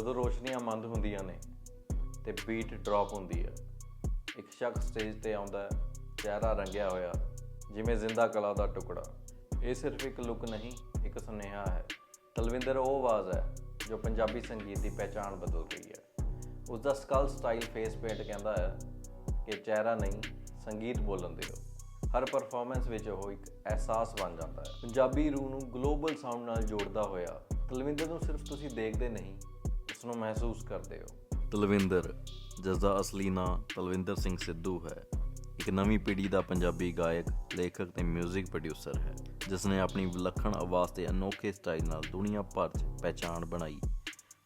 ਜਦੋਂ ਰੋਸ਼ਨੀਆਂ ਮੰਦ ਹੁੰਦੀਆਂ ਨੇ ਤੇ ਬੀਟ ਡ੍ਰੌਪ ਹੁੰਦੀ ਹੈ ਇੱਕ ਸ਼ਖਸ ਸਟੇਜ ਤੇ ਆਉਂਦਾ ਹੈ ਚਿਹਰਾ ਰੰਗਿਆ ਹੋਇਆ, ਜਿਵੇਂ ਜ਼ਿੰਦਾ ਕਲਾ ਦਾ ਟੁਕੜਾ। ਇਹ ਸਿਰਫ ਇੱਕ ਲੁੱਕ ਨਹੀਂ, ਇੱਕ ਸੁਨੇਹਾ ਹੈ। ਤਲਵਿੰਦਰ, ਉਹ ਆਵਾਜ਼ ਹੈ ਜੋ ਪੰਜਾਬੀ ਸੰਗੀਤ ਦੀ ਪਹਿਚਾਣ ਬਦਲ ਗਈ ਹੈ। ਉਸ ਦਾ ਸਕਲ ਸਟਾਈਲ ਫੇਸ ਪੇਂਟ ਕਹਿੰਦਾ ਹੈ ਕਿ ਚਿਹਰਾ ਨਹੀਂ, ਸੰਗੀਤ ਬੋਲਣ ਦਿਓ। ਹਰ ਪਰਫਾਰਮੈਂਸ ਵਿੱਚ ਉਹ ਇੱਕ ਅਹਿਸਾਸ ਬਣ ਜਾਂਦਾ ਹੈ। ਪੰਜਾਬੀ ਰੂਹ ਨੂੰ ਗਲੋਬਲ ਸਾਊਂਡ ਨਾਲ ਜੋੜਦਾ ਹੋਇਆ, ਤਲਵਿੰਦਰ ਨੂੰ ਸਿਰਫ ਤੁਸੀਂ ਦੇਖਦੇ ਨਹੀਂ ਉਸ ਨੂੰ ਮਹਿਸੂਸ ਕਰਦੇ ਹੋ? ਤਲਵਿੰਦਰ, ਜਿਸ ਦਾ ਅਸਲੀ ਨਾਂ ਤਲਵਿੰਦਰ ਸਿੰਘ ਸਿੱਧੂ ਹੈ, ਇੱਕ ਨਵੀਂ ਪੀੜ੍ਹੀ ਦਾ ਪੰਜਾਬੀ ਗਾਇਕ, ਲੇਖਕ ਤੇ 뮤직 ਪ੍ਰੋਡਿਊਸਰ ਹੈ ਜਿਸ ਨੇ ਆਪਣੀ ਵਿਲੱਖਣ ਆਵਾਜ਼ ਤੇ ਅਨੋਖੇ ਸਟਾਈਲ ਨਾਲ ਦੁਨੀਆ ਭਰ 'ਚ ਪਹਿਚਾਣ ਬਣਾਈ।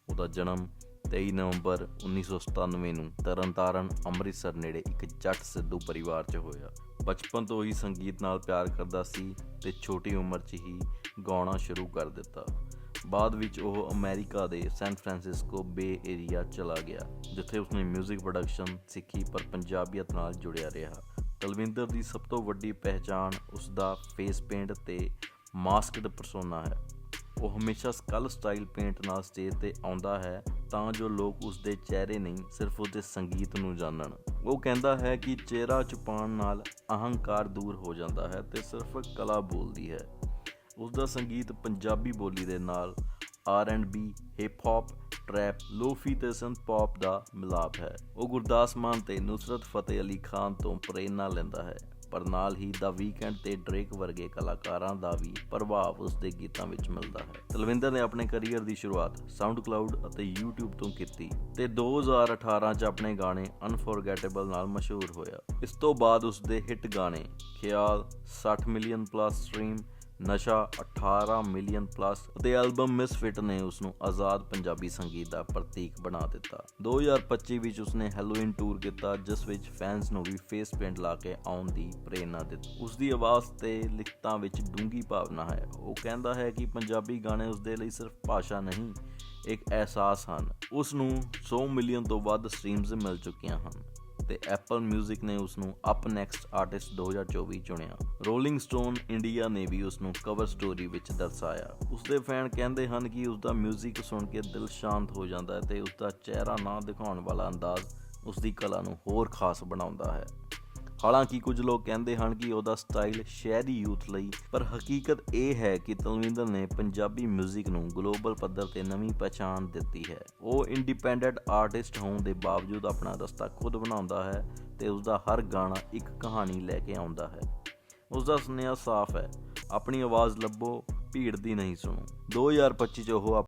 ਉਹਦਾ ਜਨਮ 23 ਨਵੰਬਰ 1997 ਨੂੰ ਤਰਨਤਾਰਨ, ਅੰਮ੍ਰਿਤਸਰ ਨੇੜੇ ਇੱਕ ਜੱਟ ਸਿੱਧੂ ਪਰਿਵਾਰ 'ਚ ਹੋਇਆ। ਬਚਪਨ ਤੋਂ ਹੀ ਸੰਗੀਤ ਨਾਲ ਪਿਆਰ ਕਰਦਾ ਸੀ ਤੇ ਛੋਟੀ ਉਮਰ 'ਚ ਹੀ ਗਾਉਣਾ ਸ਼ੁਰੂ ਕਰ ਦਿੱਤਾ। ਬਾਅਦ ਵਿੱਚ ਉਹ ਅਮਰੀਕਾ ਦੇ ਸੈਨ ਫਰਾਂਸਿਸਕੋ ਬੇ ਏਰੀਆ ਚਲਾ ਗਿਆ, ਜਿੱਥੇ ਉਸਨੇ 뮤직 ਪ੍ਰੋਡਕਸ਼ਨ ਸਿੱਖੀ ਪਰ ਪੰਜਾਬੀਅਤ ਨਾਲ ਜੁੜਿਆ ਰਿਹਾ। ਤਲਵਿੰਦਰ ਦੀ ਸਭ ਤੋਂ ਵੱਡੀ ਪਹਿਚਾਣ ਉਸ ਦਾ ਫੇਸ ਪੇਂਟ ਤੇ ਮਾਸਕਡ ਪਰਸੋਨਾ ਹੈ। ਉਹ ਹਮੇਸ਼ਾ ਸਕਲ ਸਟਾਈਲ ਪੇਂਟ ਨਾਲ ਸਟੇਜ ਤੇ ਆਉਂਦਾ ਹੈ ਤਾਂ ਜੋ ਲੋਕ ਉਸ ਦੇ ਚਿਹਰੇ ਨਹੀਂ ਸਿਰਫ ਉਸ ਦੇ ਸੰਗੀਤ ਨੂੰ ਜਾਣਨ। ਉਹ ਕਹਿੰਦਾ ਹੈ ਕਿ ਚਿਹਰਾ ਛੁਪਾਉਣ ਨਾਲ ਅਹੰਕਾਰ ਦੂਰ ਹੋ ਜਾਂਦਾ ਹੈ ਤੇ ਸਿਰਫ ਕਲਾ ਬੋਲਦੀ ਹੈ। ਉਸ ਦਾ ਸੰਗੀਤ ਪੰਜਾਬੀ ਬੋਲੀ ਦੇ ਨਾਲ R&B, ਹਿਪ ਹੌਪ, ਟਰੈਪ, ਲੋਫੀ ਤੇ ਸੰਤ ਪੌਪ ਦਾ ਮਿਲਾਪ ਹੈ। ਉਹ ਗੁਰਦਾਸ ਮਾਨ ਤੇ ਨੁਸਰਤ ਫਤਿਹ ਅਲੀ ਖਾਨ ਤੋਂ ਪ੍ਰੇਰਨਾ ਲੈਂਦਾ ਹੈ। ਪਰ ਨਾਲ ਹੀ ਦਾ ਵੀਕਐਂਡ ਤੇ ਡ੍ਰੇਕ ਵਰਗੇ ਕਲਾਕਾਰਾਂ ਦਾ ਵੀ ਪ੍ਰਭਾਵ ਉਸ ਦੇ ਗੀਤਾਂ ਵਿੱਚ ਮਿਲਦਾ ਹੈ। ਤਲਵਿੰਦਰ ਨੇ ਆਪਣੇ ਕੈਰੀਅਰ ਦੀ ਸ਼ੁਰੂਆਤ SoundCloud ਅਤੇ YouTube ਤੋਂ ਕੀਤੀ ਤੇ 2018 ਚ ਆਪਣੇ ਗਾਣੇ ਅਨਫੋਰਗੇਟੇਬਲ ਨਾਲ ਮਸ਼ਹੂਰ ਹੋਇਆ। ਇਸ ਤੋਂ ਬਾਅਦ ਉਸ ਦੇ ਹਿੱਟ ਗਾਣੇ ਖਿਆਲ 60 million plus stream Nasha 18 million plus ਅਤੇ ਐਲਬਮ ਮਿਸਫਿਟ ਨੇ ਉਸ ਨੂੰ ਆਜ਼ਾਦ ਪੰਜਾਬੀ ਸੰਗੀਤ ਦਾ ਪ੍ਰਤੀਕ ਬਣਾ ਦਿੱਤਾ। 2025 ਵਿੱਚ ਉਸਨੇ ਹੈਲੋਇਨ ਟੂਰ ਕੀਤਾ, ਜਿਸ ਵਿੱਚ ਫੈਨਸ ਨੂੰ ਵੀ ਫੇਸ ਪੇਂਟ ਲਾ ਕੇ ਆਉਣ ਦੀ ਪ੍ਰੇਰਣਾ ਦਿੱਤੀ। ਉਸ ਦੀ ਆਵਾਜ਼ ਤੇ ਲਿਖਤਾਂ ਵਿੱਚ ਡੂੰਗੀ ਭਾਵਨਾ ਹੈ। ਉਹ ਕਹਿੰਦਾ ਹੈ ਕਿ ਪੰਜਾਬੀ ਗਾਣੇ ਉਸ ਦੇ ਲਈ ਸਿਰਫ ਭਾਸ਼ਾ ਨਹੀਂ, ਇੱਕ ਅਹਿਸਾਸ ਹਨ। ਉਸ ਨੂੰ 100 ਮਿਲੀਅਨ ਤੋਂ ਵੱਧ ਸਟ੍ਰੀਮਸ ਮਿਲ ਚੁੱਕੀਆਂ ਹਨ। ਤੇ ਐਪਲ 뮤직 ਨੇ ਉਸ ਨੂੰ ਅਪ ਨੈਕਸਟ ਆਰਟਿਸਟ 2024 ਚੁਣਿਆ ਰੋਲਿੰਗ ਸਟੋਨ ਇੰਡੀਆ ਨੇ ਵੀ ਉਸ ਨੂੰ ਕਵਰ ਸਟੋਰੀ ਵਿੱਚ ਦਰਸਾਇਆ ਉਸ ਦੇ ਫੈਨ ਕਹਿੰਦੇ ਹਨ ਕਿ ਉਸ ਦਾ 뮤직 ਸੁਣ ਕੇ ਦਿਲ ਸ਼ਾਂਤ ਹੋ ਜਾਂਦਾ ਹੈ ਤੇ ਉਸ ਦਾ ਚਿਹਰਾ ਨਾ ਦਿਖਾਉਣ ਵਾਲਾ ਅੰਦਾਜ਼ ਉਸ ਦੀ ਕਲਾ ਨੂੰ ਹੋਰ ਖਾਸ ਬਣਾਉਂਦਾ ਹੈ ਹਾਲਾਂਕਿ ਕੁਝ ਲੋਕ ਕਹਿੰਦੇ ਹਨ ਕਿ ਉਹਦਾ ਸਟਾਈਲ ਸ਼ਹਿਰੀ ਯੂਥ ਲਈ, ਪਰ ਹਕੀਕਤ ਇਹ ਹੈ ਕਿ ਤਲਵਿੰਦਰ ਨੇ ਪੰਜਾਬੀ 뮤직 ਨੂੰ ਗਲੋਬਲ ਪੱਧਰ ਤੇ ਨਵੀਂ ਪਛਾਣ ਦਿੱਤੀ ਹੈ। ਉਹ ਇੰਡੀਪੈਂਡੈਂਟ ਆਰਟਿਸਟ ਹੋਣ ਦੇ ਬਾਵਜੂਦ ਆਪਣਾ ਰਸਤਾ ਖੁਦ ਬਣਾਉਂਦਾ ਹੈ ਤੇ ਉਸ ਦਾ ਹਰ ਗਾਣਾ ਇੱਕ ਕਹਾਣੀ ਲੈ ਕੇ ਆਉਂਦਾ ਹੈ। ਉਸ ਦਾ ਸੁਨੇਹਾ ਸਾਫ਼ ਹੈ, ਆਪਣੀ ਆਵਾਜ਼ ਲੱਭੋ, ਭੀੜ ਦੀ ਨਹੀਂ ਸੁਣੋ। 2025 ਚ ਉਹ